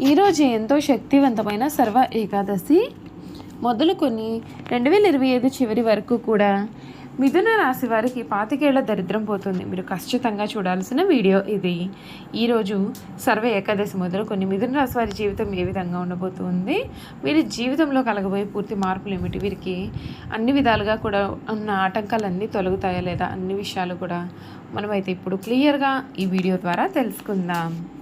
ఈరోజు ఎంతో శక్తివంతమైన సర్వ ఏకాదశి. మొదలుకొని రెండు వేల ఇరవై ఐదు చివరి వరకు కూడా మిథున రాశి వారికి పాతికేళ్ళ దరిద్రం పోతుంది. మీరు ఖచ్చితంగా చూడాల్సిన వీడియో ఇది. ఈరోజు సర్వ ఏకాదశి మొదలుకొని మిథున రాశి వారి జీవితం ఏ విధంగా ఉండబోతుంది? వీరి జీవితంలో కలగబోయే పూర్తి మార్పులు ఏమిటి? వీరికి అన్ని విధాలుగా కూడా ఉన్న ఆటంకాలన్నీ తొలగుతాయా లేదా అన్ని విషయాలు కూడా మనమైతే ఇప్పుడు క్లియర్గా ఈ వీడియో ద్వారా తెలుసుకుందాం.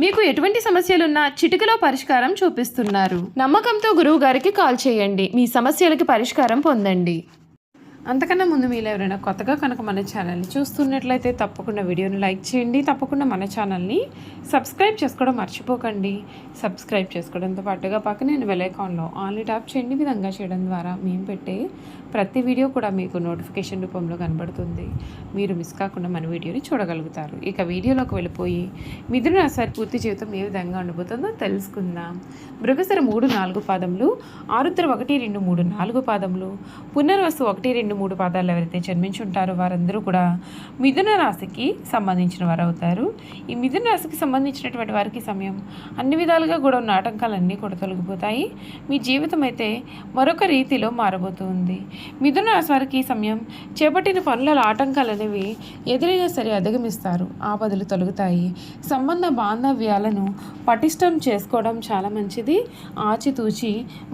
మీకు ఎటువంటి సమస్యలున్నా చిటికలో పరిష్కారం చూపిస్తున్నారు. నమ్మకంతో గురువు గారికి కాల్ చేయండి. మీ సమస్యలకి పరిష్కారం పొందండి. అంతకన్నా ముందు మీరు ఎవరైనా కొత్తగా కనుక మన ఛానల్ని చూస్తున్నట్లయితే తప్పకుండా వీడియోని లైక్ చేయండి. తప్పకుండా మన ఛానల్ని సబ్స్క్రైబ్ చేసుకోవడం మర్చిపోకండి. సబ్స్క్రైబ్ చేసుకోవడంతో పాటుగా పక్క నేను వెలైకాన్లో ఆన్లీ ట్యాప్ చేయండి. విధంగా చేయడం ద్వారా మేము పెట్టే ప్రతి వీడియో కూడా మీకు నోటిఫికేషన్ రూపంలో కనబడుతుంది. మీరు మిస్ కాకుండా మన వీడియోని చూడగలుగుతారు. ఇక వీడియోలోకి వెళ్ళిపోయి మిథున రాశి పూర్తి జీవితం ఏ విధంగా ఉండిపోతుందో తెలుసుకుందాం. మృగశర మూడు నాలుగు పాదములు ఆరుద్ర ఒకటి రెండు మూడు నాలుగు పాదములు పునర్వసు ఒకటి రెండు మూడు పాదాలు ఎవరైతే జన్మించి ఉంటారో వారందరూ కూడా మిథున రాశికి సంబంధించిన వారు అవుతారు. ఈ మిథున రాశికి సంబంధించినటువంటి వారికి సమయం అన్ని విధాలుగా కూడా ఉన్న ఆటంకాలన్నీ కూడా తొలగిపోతాయి. మీ జీవితం అయితే మరొక రీతిలో మారబోతుంది మిథున రాశి వారికి సమయం చేపట్టిన పనుల ఆటంకాలు అనేవి ఎదురైనా సరే అధిగమిస్తారు. ఆపదలు తొలగుతాయి. సంబంధ బాంధవ్యాలను పటిష్టం చేసుకోవడం చాలా మంచిది. ఆచితూచి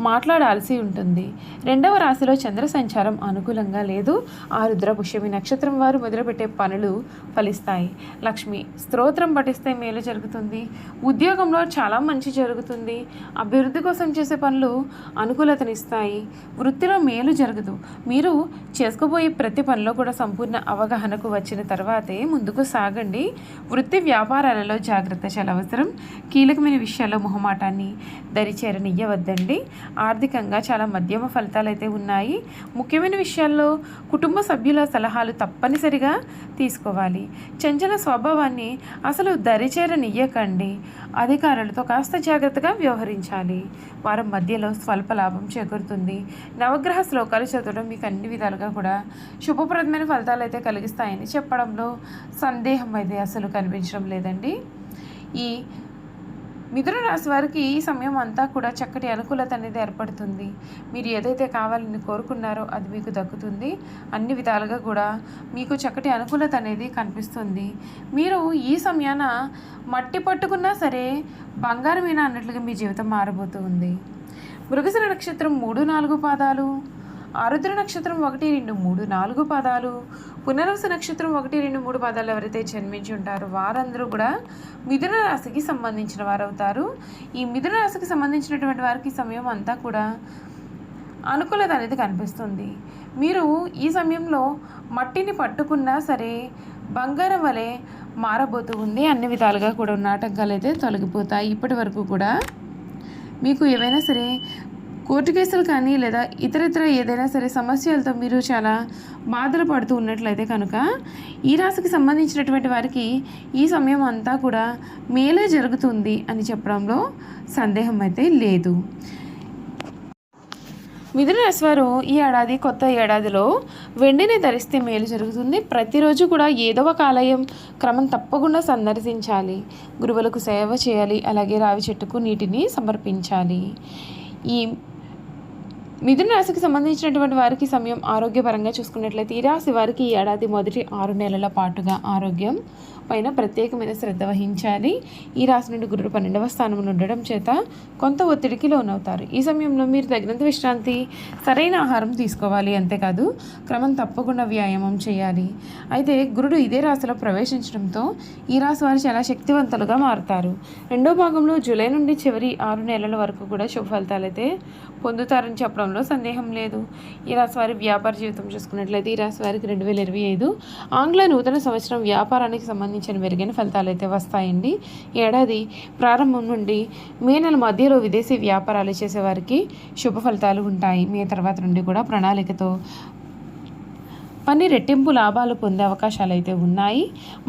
మాట్లాడాల్సి ఉంటుంది. రెండవ రాశిలో చంద్ర సంచారం అనుకూలంగా లేదు. ఆరుద్ర పుష్యమి నక్షత్రం వారు మొదలుపెట్టే పనులు ఫలిస్తాయి. లక్ష్మి స్తోత్రం పఠిస్తే మేలు జరుగుతుంది. ఉద్యోగంలో చాలా మంచి జరుగుతుంది. అభివృద్ధి కోసం చేసే పనులు అనుకూలతనిస్తాయి. వృత్తిలో మేలు జరగదు. మీరు చేసుకోబోయే ప్రతి పనిలో కూడా సంపూర్ణ అవగాహనకు వచ్చిన తర్వాతే ముందుకు సాగండి. వృత్తి వ్యాపారాలలో జాగ్రత్త చాలా అవసరం కీలకమైన విషయాల్లో మొహమాటాన్ని దరిచేరనియ్యవద్దండి. ఆర్థికంగా చాలా మధ్యమ ఫలితాలు అయితే ఉన్నాయి. ముఖ్యమైన విషయాల్లో కుటుంబ సభ్యుల సలహాలు తప్పనిసరిగా తీసుకోవాలి. చంచల స్వభావాన్ని అసలు దరిచేరనియ్యకండి. అధికారులతో కాస్త జాగ్రత్తగా వ్యవహరించాలి. వారం మధ్యలో స్వల్ప లాభం చేకూరుతుంది. నవగ్రహ శ్లోకాలు చదవడం మీకు అన్ని విధాలుగా కూడా శుభప్రదమైన ఫలితాలు అయితే కలిగిస్తాయని చెప్పడంలో సందేహం అయితే అసలు కనిపించడం లేదండి. ఈ మిథున రాశి వారికి ఈ సమయం అంతా కూడా చక్కటి అనుకూలత అనేది ఏర్పడుతుంది. మీరు ఏదైతే కావాలని కోరుకున్నారో అది మీకు దక్కుతుంది. అన్ని విధాలుగా కూడా మీకు చక్కటి అనుకూలత అనేది కనిపిస్తుంది. మీరు ఈ సమయాన మట్టి పట్టుకున్నా సరే బంగారమేనా అన్నట్లుగా మీ జీవితం మారబోతూ ఉంది. మృగశిర నక్షత్రం మూడు నాలుగు పాదాలు ఆరుద్ర నక్షత్రం ఒకటి రెండు మూడు నాలుగు పాదాలు పునర్వస నక్షత్రం ఒకటి రెండు మూడు పాదాలు ఎవరైతే జన్మించి ఉంటారో వారందరూ కూడా మిథున రాశికి సంబంధించిన వారు అవుతారు ఈ మిథున రాశికి సంబంధించినటువంటి వారికి సమయం అంతా కూడా అనుకూలత అనేది కనిపిస్తుంది. మీరు ఈ సమయంలో మట్టిని పట్టుకున్నా సరే బంగారం వలె మారబోతూ ఉంది. అన్ని విధాలుగా కూడా ఉన్న ఆటంకాలు అయితే తొలగిపోతాయి. ఇప్పటి వరకు కూడా మీకు ఏవైనా సరే కోర్టు కేసులు కానీ లేదా ఇతర ఇతర ఏదైనా సరే సమస్యలతో మీరు చాలా బాధలు పడుతూ ఉన్నట్లయితే కనుక ఈ రాశికి సంబంధించినటువంటి వారికి ఈ సమయం అంతా కూడా మేలే జరుగుతుంది అని చెప్పడంలో సందేహం అయితే లేదు. మిథున రాశి వారు ఈ ఏడాది కొత్త ఏడాదిలో వెండిని ధరిస్తే మేలు జరుగుతుంది. ప్రతిరోజు కూడా ఏదో ఒక ఆలయం క్రమం తప్పకుండా సందర్శించాలి. గురువులకు సేవ చేయాలి. అలాగే రావి చెట్టుకు నీటిని సమర్పించాలి. ఈ మిథున రాశికి సంబంధించినటువంటి వారికి సమయం ఆరోగ్యపరంగా చూసుకున్నట్లయితే ఈ రాశి వారికి ఈ ఏడాది మొదటి ఆరు నెలల పాటుగా ఆరోగ్యం పైన ప్రత్యేకమైన శ్రద్ధ వహించాలి. ఈ రాశి నుండి గురుడు పన్నెండవ స్థానంలో ఉండడం చేత కొంత ఒత్తిడికి లోనవుతారు. ఈ సమయంలో మీరు తగినంత విశ్రాంతి సరైన ఆహారం తీసుకోవాలి అంతేకాదు క్రమం తప్పకుండా వ్యాయామం చేయాలి. అయితే గురుడు ఇదే రాశిలో ప్రవేశించడంతో ఈ రాశి వారు చాలా శక్తివంతులుగా మారుతారు. రెండో భాగంలో జూలై నుండి చివరి ఆరు నెలల వరకు కూడా శుభ ఫలితాలైతే పొందుతారని చెప్పడంలో సందేహం లేదు. ఈ రాశి వారి వ్యాపార జీవితం చూసుకున్నట్లయితే ఈ రాశి వారికి రెండు వేల ఇరవై ఐదు ఆంగ్ల నూతన సంవత్సరం వ్యాపారానికి సంబంధించిన మెరుగైన ఫలితాలు అయితే వస్తాయండి. ఏడాది ప్రారంభం నుండి మే నెల మధ్యలో విదేశీ వ్యాపారాలు చేసేవారికి శుభ ఫలితాలు ఉంటాయి. మే తర్వాత నుండి కూడా ప్రణాళికతో పని రెట్టింపు లాభాలు పొందే అవకాశాలు అయితే ఉన్నాయి.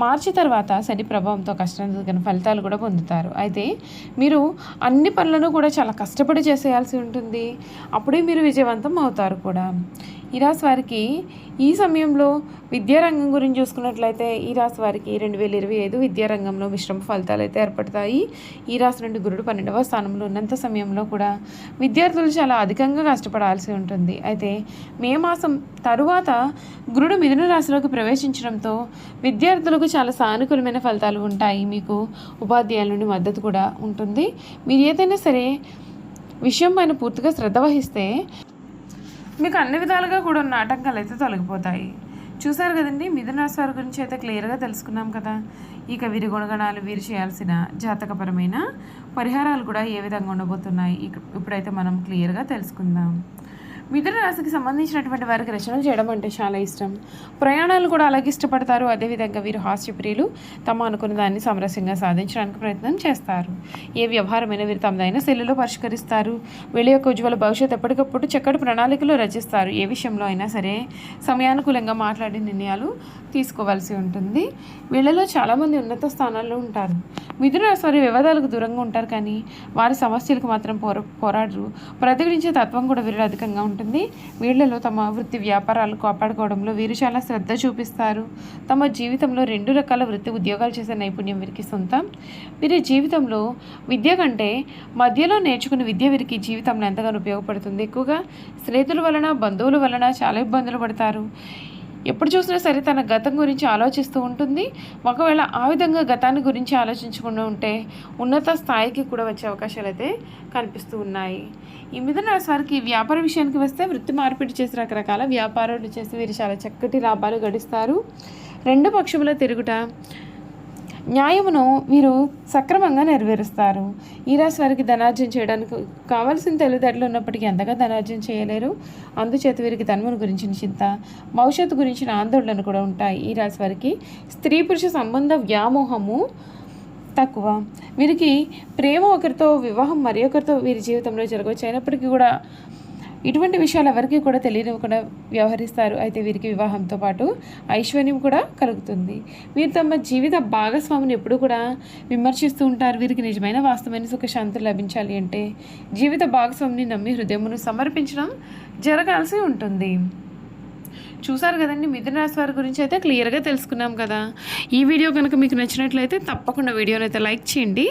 మార్చి తర్వాత శని ప్రభావంతో కష్టం తగిన ఫలితాలు కూడా పొందుతారు. అయితే మీరు అన్ని పనులను కూడా చాలా కష్టపడి చేసేయాల్సి ఉంటుంది. అప్పుడే మీరు విజయవంతం అవుతారు కూడా. ఈ రాశి వారికి ఈ సమయంలో విద్యారంగం గురించి చూసుకున్నట్లయితే ఈ రాశి వారికి రెండు వేల ఇరవై ఐదు విద్యారంగంలో మిశ్రమ ఫలితాలు అయితే ఏర్పడతాయి. ఈ రాశి నుండి గురుడు పన్నెండవ స్థానంలో ఉన్నంత సమయంలో కూడా విద్యార్థులు చాలా అధికంగా కష్టపడాల్సి ఉంటుంది. అయితే మే మాసం తరువాత గురుడు మిథున రాశిలోకి ప్రవేశించడంతో విద్యార్థులకు చాలా సానుకూలమైన ఫలితాలు ఉంటాయి. మీకు ఉపాధ్యాయుల నుండి మద్దతు కూడా ఉంటుంది. మీరు ఏదైనా సరే విషయం పైన పూర్తిగా శ్రద్ధ వహిస్తే మీకు అన్ని విధాలుగా కూడా ఉన్న ఆటంకాలు అయితే తొలగిపోతాయి. చూసారు కదండి? మిథున రాశి వారి గురించి అయితే క్లియర్గా తెలుసుకున్నాం కదా. ఇక వీరి గుణగణాలు వీరు చేయాల్సిన జాతకపరమైన పరిహారాలు కూడా ఏ విధంగా ఉండబోతున్నాయి? ఇక ఇప్పుడైతే మనం క్లియర్గా తెలుసుకుందాం. మిథున రాశికి సంబంధించినటువంటి వారికి రచనలు చేయడం అంటే చాలా ఇష్టం. ప్రయాణాలు కూడా అలాగే ఇష్టపడతారు. అదేవిధంగా వీరు హాస్యప్రియులు. తమ అనుకున్న దాన్ని సమరస్యంగా సాధించడానికి ప్రయత్నం చేస్తారు. ఏ వ్యవహారమైనా వీరు తమదైన శైలిలో పరిష్కరిస్తారు. వీళ్ళ యొక్క ఉజ్వల భవిష్యత్తు ఎప్పటికప్పుడు చక్కటి ప్రణాళికలు రచిస్తారు. ఏ విషయంలో అయినా సరే సమయానుకూలంగా మాట్లాడే నిర్ణయాలు తీసుకోవాల్సి ఉంటుంది. వీళ్ళలో చాలామంది ఉన్నత స్థానాల్లో ఉంటారు. మిథున రాశి వారి వివాదాలకు దూరంగా ఉంటారు కానీ వారి సమస్యలకు మాత్రం పోర పోరాడరు. ప్రతిఘటించే తత్వం కూడా వీరిలో అధికంగా ఉంటుంది. వీళ్ళలో తమ వృత్తి వ్యాపారాలు కాపాడుకోవడంలో వీరు చాలా శ్రద్ధ చూపిస్తారు. తమ జీవితంలో రెండు రకాల వృత్తి ఉద్యోగాలు చేసే నైపుణ్యం వీరికి సొంతం. వీరి జీవితంలో విద్య కంటే మధ్యలో నేర్చుకున్న విద్య వీరికి జీవితంలో ఎంతగానో ఉపయోగపడుతుంది. ఎక్కువగా స్నేహితుల వలన బంధువుల వలన చాలా ఇబ్బందులు పడతారు. ఎప్పుడు చూసినా సరే తన గతం గురించి ఆలోచిస్తూ ఉంటుంది. ఒకవేళ ఆ విధంగా గతాన్ని గురించి ఆలోచించకుండా ఉంటే ఉన్నత స్థాయికి కూడా వచ్చే అవకాశాలు అయితే కనిపిస్తూ ఉన్నాయి. ఈ మిథున రాశి వారికి వ్యాపార విషయానికి వస్తే వృత్తి మార్పిడి చేసి రకరకాల వ్యాపారాలు చేసి వీరు చాలా చక్కటి లాభాలు గడిస్తారు. రెండు పక్షముల తిరుగుట న్యాయమును వీరు సక్రమంగా నెరవేరుస్తారు. ఈ రాశి వారికి ధనార్జన చేయడానికి కావాల్సిన తెలివితేటలు ఉన్నప్పటికీ అంతగా ధనార్జన చేయలేరు. అందుచేత వీరికి ధనమును గురించిన చింత భవిష్యత్తు గురించిన ఆందోళనలు కూడా ఉంటాయి. ఈ రాశి వారికి స్త్రీ పురుష సంబంధ వ్యామోహము తక్కువ. వీరికి ప్రేమ ఒకరితో వివాహం మరి ఒకరితో వీరి జీవితంలో జరగవచ్చు. అయినప్పటికీ కూడా ఇటువంటి విషయాలు ఎవరికి కూడా తెలియనివ్వకుండా వ్యవహరిస్తారు. అయితే వీరికి వివాహంతో పాటు ఐశ్వర్యం కూడా కలుగుతుంది. వీరు తమ జీవిత భాగస్వామిని ఎప్పుడు కూడా విమర్శిస్తూ ఉంటారు. వీరికి నిజమైన వాస్తవమైన సుఖశాంతులు లభించాలి అంటే జీవిత భాగస్వామిని నమ్మి హృదయమును సమర్పించడం జరగాల్సి ఉంటుంది. చూసారు కదండి మిథున రాశి వారి గురించి అయితే క్లియర్గా తెలుసుకున్నాం కదా. ఈ వీడియో కనుక మీకు నచ్చినట్లయితే తప్పకుండా వీడియోని అయితే లైక్ చేయండి.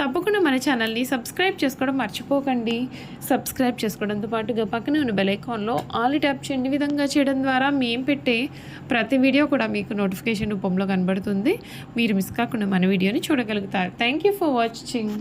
తప్పకుండా మన ఛానల్ని సబ్స్క్రైబ్ చేసుకోవడం మర్చిపోకండి. సబ్స్క్రైబ్ చేసుకోవడంతో పాటుగా పక్కనే ఉన్న బెల్ ఐకాన్లో ఆల్ ట్యాప్ చేయండి. విధంగా చేయడం ద్వారా మేము పెట్టే ప్రతి వీడియో కూడా మీకు నోటిఫికేషన్ రూపంలో కనబడుతుంది. మీరు మిస్ కాకుండా మన వీడియోని చూడగలుగుతారు. Thank you for watching